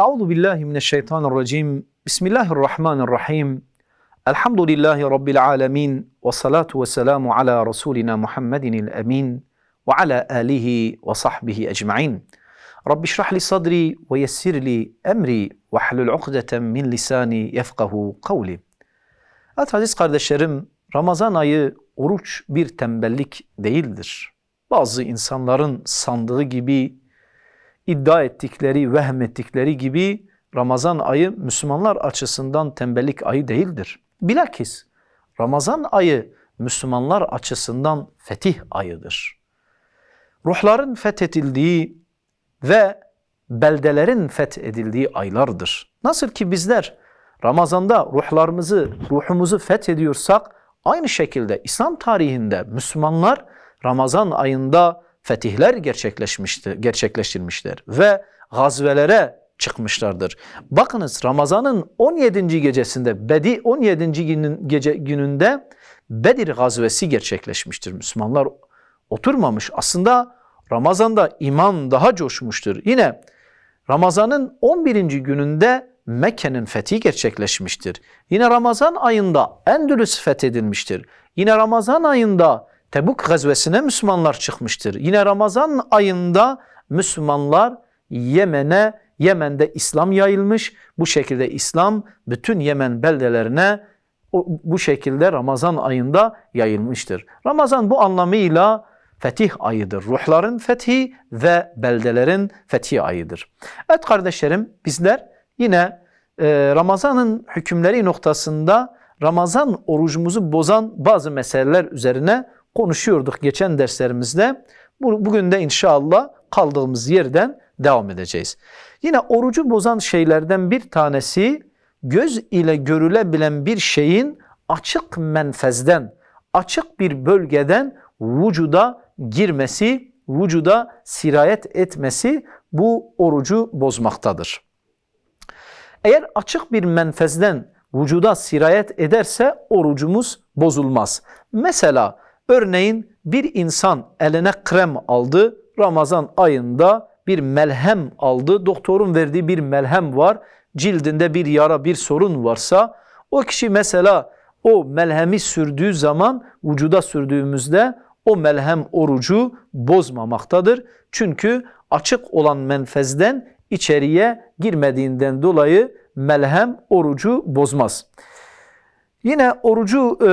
Euzu billahi mineşşeytanirracim. Bismillahirrahmanirrahim. Elhamdülillahi rabbil alamin ve salatu vesselamu ala rasulina Muhammedinil emin ve ala alihi ve sahbihi ecmaîn. Rabbi şrah li sadri ve yessir li emri ve hlul ukdeten min lisani yefkahu kavli. Evet aziz kardeşlerim, Ramazan ayı oruç bir tembellik değildir. Bazı insanların sandığı gibi, iddia ettikleri, vehmettikleri gibi Ramazan ayı Müslümanlar açısından tembellik ayı değildir. Bilakis Ramazan ayı Müslümanlar açısından fetih ayıdır. Ruhların fethedildiği ve beldelerin fethedildiği aylardır. Nasıl ki bizler Ramazanda ruhlarımızı, ruhumuzu fethediyorsak aynı şekilde İslam tarihinde Müslümanlar Ramazan ayında fetihler gerçekleşmiştir, gerçekleştirmişler ve gazvelere çıkmışlardır. Bakınız Ramazan'ın 17. gecesinde Bedi 17. günün gece gününde Bedir gazvesi gerçekleşmiştir. Müslümanlar oturmamış. Aslında Ramazan'da iman daha coşmuştur. Yine Ramazan'ın 11. gününde Mekke'nin fethi gerçekleşmiştir. Yine Ramazan ayında Endülüs fethedilmiştir. Yine Ramazan ayında Tebuk gazvesine Müslümanlar çıkmıştır. Yine Ramazan ayında Müslümanlar Yemen'e, Yemen'de İslam yayılmış. Bu şekilde İslam bütün Yemen beldelerine bu şekilde Ramazan ayında yayılmıştır. Ramazan bu anlamıyla fetih ayıdır. Ruhların fethi ve beldelerin fethi ayıdır. Evet kardeşlerim bizler yine e, Ramazan'ın hükümleri noktasında Ramazan orucumuzu bozan bazı meseleler üzerine konuşuyorduk geçen derslerimizde. Bugün de inşallah kaldığımız yerden devam edeceğiz. Yine orucu bozan şeylerden bir tanesi göz ile görülebilen bir şeyin açık menfezden, açık bir bölgeden vücuda girmesi, vücuda sirayet etmesi bu orucu bozmaktadır. Eğer açık bir menfezden vücuda sirayet ederse orucumuz bozulmaz. Mesela örneğin bir insan eline krem aldı, Ramazan ayında bir melhem aldı, doktorun verdiği bir melhem var, cildinde bir yara, bir sorun varsa o kişi mesela o melhemi sürdüğü zaman vücuda sürdüğümüzde o melhem orucu bozmamaktadır. Çünkü açık olan menfezden içeriye girmediğinden dolayı melhem orucu bozmaz. Yine orucu e,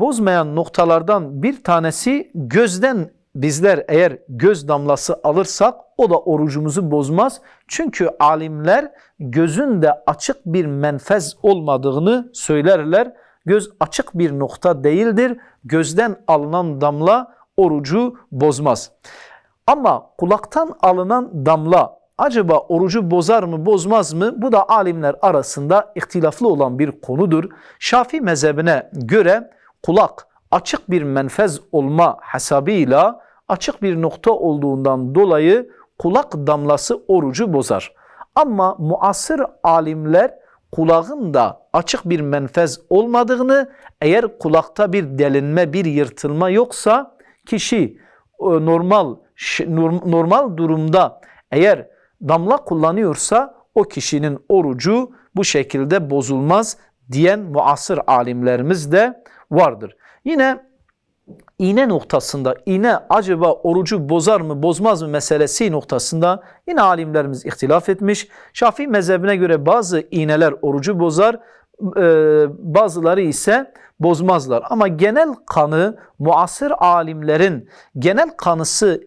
bozmayan noktalardan bir tanesi gözden bizler eğer göz damlası alırsak o da orucumuzu bozmaz. Çünkü alimler gözün de açık bir menfez olmadığını söylerler. Göz açık bir nokta değildir. Gözden alınan damla orucu bozmaz. Ama kulaktan alınan damla acaba orucu bozar mı bozmaz mı? Bu da alimler arasında ihtilaflı olan bir konudur. Şafi mezhebine göre kulak açık bir menfez olma hesabıyla açık bir nokta olduğundan dolayı kulak damlası orucu bozar. Ama muasır alimler kulağın da açık bir menfez olmadığını, eğer kulakta bir delinme, bir yırtılma yoksa kişi e, normal normal durumda eğer damla kullanıyorsa o kişinin orucu bu şekilde bozulmaz diyen muasır alimlerimiz de vardır. Yine iğne noktasında iğne acaba orucu bozar mı bozmaz mı meselesi noktasında yine alimlerimiz ihtilaf etmiş. Şafii mezhebine göre bazı iğneler orucu bozar e, bazıları ise bozmazlar. Ama genel kanı muasır alimlerin genel kanısı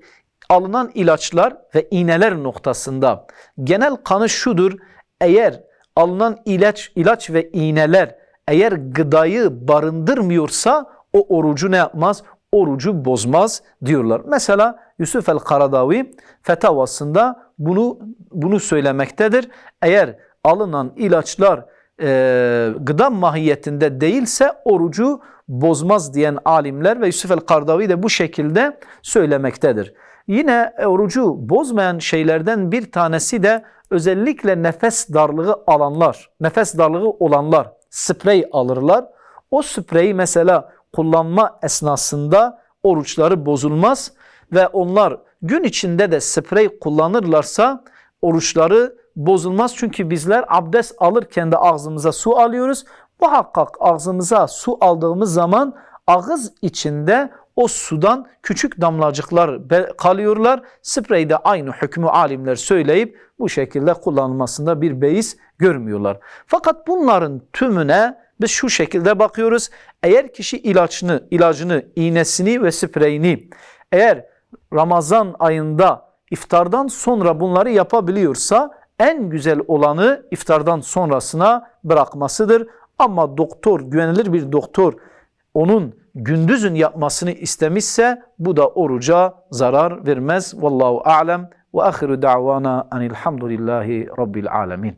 alınan ilaçlar ve iğneler noktasında genel kanı şudur. Eğer alınan ilaç ilaç ve iğneler eğer gıdayı barındırmıyorsa o orucu ne yapmaz? Orucu bozmaz diyorlar. Mesela Yusuf el-Karadavi fetavasında bunu bunu söylemektedir. Eğer alınan ilaçlar e, gıda mahiyetinde değilse orucu bozmaz diyen alimler ve Yusuf el-Kardavi de bu şekilde söylemektedir. Yine orucu bozmayan şeylerden bir tanesi de özellikle nefes darlığı alanlar, nefes darlığı olanlar sprey alırlar. O spreyi mesela kullanma esnasında oruçları bozulmaz ve onlar gün içinde de sprey kullanırlarsa oruçları bozulmaz. Çünkü bizler abdest alırken de ağzımıza su alıyoruz. Muhakkak ağzımıza su aldığımız zaman ağız içinde o sudan küçük damlacıklar kalıyorlar. Spreyde aynı hükmü alimler söyleyip bu şekilde kullanılmasında bir beis görmüyorlar. Fakat bunların tümüne biz şu şekilde bakıyoruz. Eğer kişi ilaçını, ilacını, iğnesini ve spreyini eğer Ramazan ayında iftardan sonra bunları yapabiliyorsa en güzel olanı iftardan sonrasına bırakmasıdır. Ama doktor, güvenilir bir doktor onun gündüzün yapmasını istemişse bu da oruca zarar vermez. Vallahu a'lem ve ahiru da'vana enilhamdülillahi rabbil alemin.